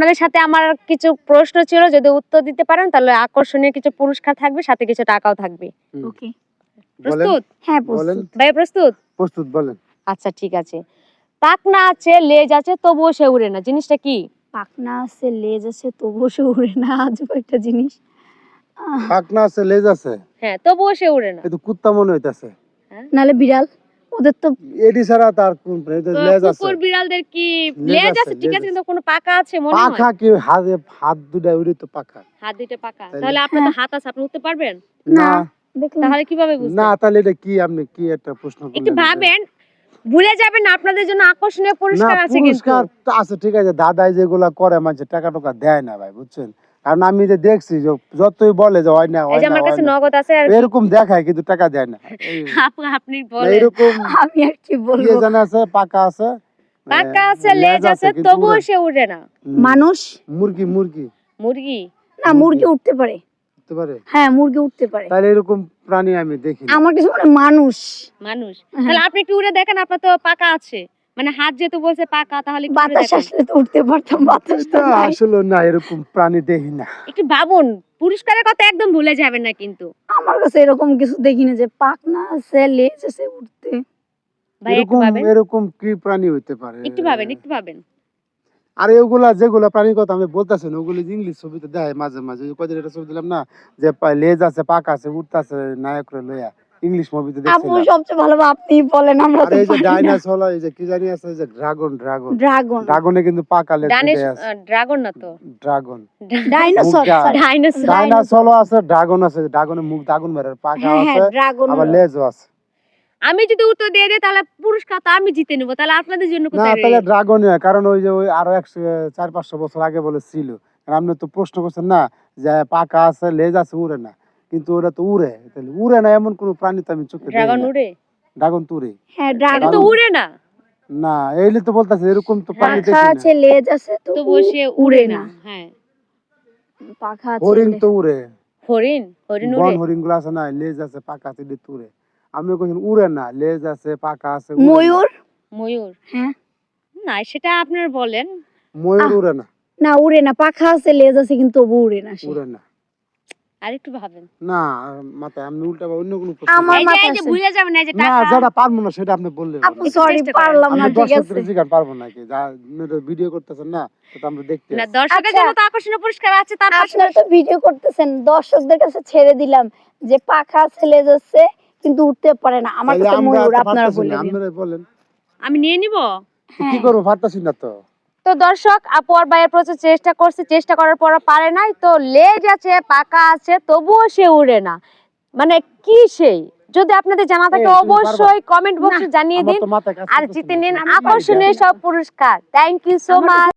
আপনাদের সাথে আমার কিছু প্রশ্ন ছিল যদি উত্তর দিতে পারেন তাহলে আকর্ষণীয় কিছু পুরস্কার থাকবে সাথে কিছু টাকাও থাকবে। ওকে। প্রস্তুত? হ্যাঁ প্রস্তুত। ভাই প্রস্তুত? প্রস্তুত বলেন। আচ্ছা ঠিক আছে। পাখনা আছে লেজ আছে তবুও সে উড়ে না। জিনিসটা কি? পাখনা আছে লেজ আছে তবুও সে উড়ে না। আজব একটা জিনিস। পাখনা আছে লেজ আছে। হ্যাঁ তবুও সে উড়ে না। কিন্তু কুত্তা মনে হইতাছে। নালে বিড়াল। ওদের তো এডি ছাড়া তার কোন লেজ আছে। কুকুর বিড়ালদের কি লেজ আছে, ঠিক আছে কিন্তু কোনো পাকা আছে মনে হয়? পাখা কি হাতে হাত দুটা উড়ি তো পাখা। হাত পাকা তাহলে আপনার তো হাত আছে আপনি উঠতে পারবেন? না তাহলে কীভাবে না তাহলে এটা কি আপনি কি একটা প্রশ্ন করলেন? এটা? ভাবেন। ভুলে যাবেন না আপনাদের জন্য আকর্ষণীয় না পুরস্কার আছে কিন্তু। পুরস্কার আছে ঠিক আছে। দাদাই যেগুলা করে মানুষ টাকা টাকা দেয় না ভাই বুঝছেন? কারণ আমি যে দেখছি যে যতই বলে যে হয় না হয় না আমার কাছে নগদ আছে আর এরকম দেখায় কিন্তু টাকা দেয় না। এই- আপনি বলেন। এরকম আমি আর কি বলব? জানা আছে পাকা আছে পাকা আছে লেজ আছে তবুও সে উড়ে না। মানুষ? মুরগি মুরগি। মুরগি? না মুরগি। উঠতে পারে। হতে পারে? হ্যাঁ মুরগি উঠতে পারে। তাহলে এরকম প্রাণী আমি দেখি আমার কিছু মানে মানুষ। মানুষ। হ্যাঁ। তাহলে আপনি একটু উড়ে দেখেন আপনার তো পাকা আছে। মানে হাত যেহেতু বলছে পাকা তাহলে বাতাস আসলে তো উঠতে পারতাম বাতাস তো আসলে না এরকম প্রাণী দেখি না। একটু ভাবুন পুরস্কারের কথা একদম ভুলে যাবেন না কিন্তু। আমার কাছে এরকম কিছু দেখিনি যে পাখনা আছে লেজ আছে উঠতে। এরকম এরকম কি প্রাণী হইতে পারে? একটু ভাবেন একটু ভাবেন। আর ওগুলা যেগুলা প্রাণীর কথা আমি বলতেছেন ওগুলি ইংলিশ ছবিতে দেয় মাঝে মাঝে। ওই কদিন একটা ছবি দিলাম না যে লেজ আছে পাকা আছে উঠতে উঠতাছে নায়করে লইয়া। ইংলিশ মুভিতে আপু সবচেয়ে ভালো আপনি বলেন আমরা আর তো এই যে ডাইনাসর এই যে কি জানি আছে এই যে ড্রাগন ড্রাগন ড্রাগন ড্রাগনে কিন্তু পাকা লেজ ডানে আছে। ড্রাগন না তো? ড্রাগন ডাইনোসর মুগা। ডাইনোসর আছে ড্রাগন আছে ড্রাগনের মুখ ড্রাগন মেরে পাকা আছে ড্রাগন আবার লেজও আছে। আমি যদি উত্তর দিয়ে দিই তাহলে পুরস্কার তো আমি জিতে নেব। তাহলে আপনাদের জন্য না তাহলে? ড্রাগন কারণ ওই যে ওই আরও একশো চার পাঁচশো বছর আগে বলেছিল। আপনি তো প্রশ্ন করছেন না যে পাকা আছে লেজ আছে উড়ে না। কিন্তু ওটা তো উড়ে। তাহলে উড়ে না এমন কোন প্রাণী তো আমি চোখে ড্রাগন উড়ে? ড্রাগন তো উড়ে। হ্যাঁ ড্রাগন তো উড়ে না। না এইলে তো বলতেছে এরকম তো প্রাণী পাখা দেখি আছে না লেজ আছে তো তবুও সে উ- উড়ে না। হ্যাঁ। পাখা আছে হরিণ তো উড়ে। হরিণ? হরিণ বন উড়ে? হরিণগুলো আছে না লেজ আছে পাকা আছে এটা তো উড়ে। আপনি কইছেন উড়ে না লেজ আছে পাকা আছে ময়ূর? ময়ূর? হ্যাঁ। না সেটা আপনার বলেন। ময়ূর উড়ে না। না উড়ে না পাখা আছে লেজ আছে কিন্তু উড়ে না উড়ে না। আর একটু ভাবেন। না আপনি উল্টা বা অন্য কোনো আমার এই যে আছে। ভুলে যাবেন এই যে না টাকা যেটা পারব না সেটা আপনি বললেন। আপু সরি পারলাম না ঠিক দর্শক আছে পারব নাকি যা ভিডিও করতেছেন না সেটা আমরা দেখতে না আচ্ছা। জন্য তো আকর্ষণীয় পুরস্কার আছে তার আপনারা তো ভিডিও করতেছেন দর্শকদের কাছে ছেড়ে দিলাম যে পাখা ছেলে যাচ্ছে কিন্তু উঠতে পারে না। আমার কাছে ময়ূর আপনারা না, বলেন। আমি নিয়ে নিব? কি। করব পারতাছি না তো? তো দর্শক আপু আর ভাইয়ের প্রচুর চেষ্টা করছে চেষ্টা করার পর পারে নাই তো লেজ আছে পাকা আছে তবুও সে উড়ে না। মানে কি সেই? যদি আপনাদের জানা থাকে? অবশ্যই কমেন্ট বক্সে জানিয়ে দিন। আর জিতে নিন আকর্ষণীয় সব পুরস্কার। Thank you so much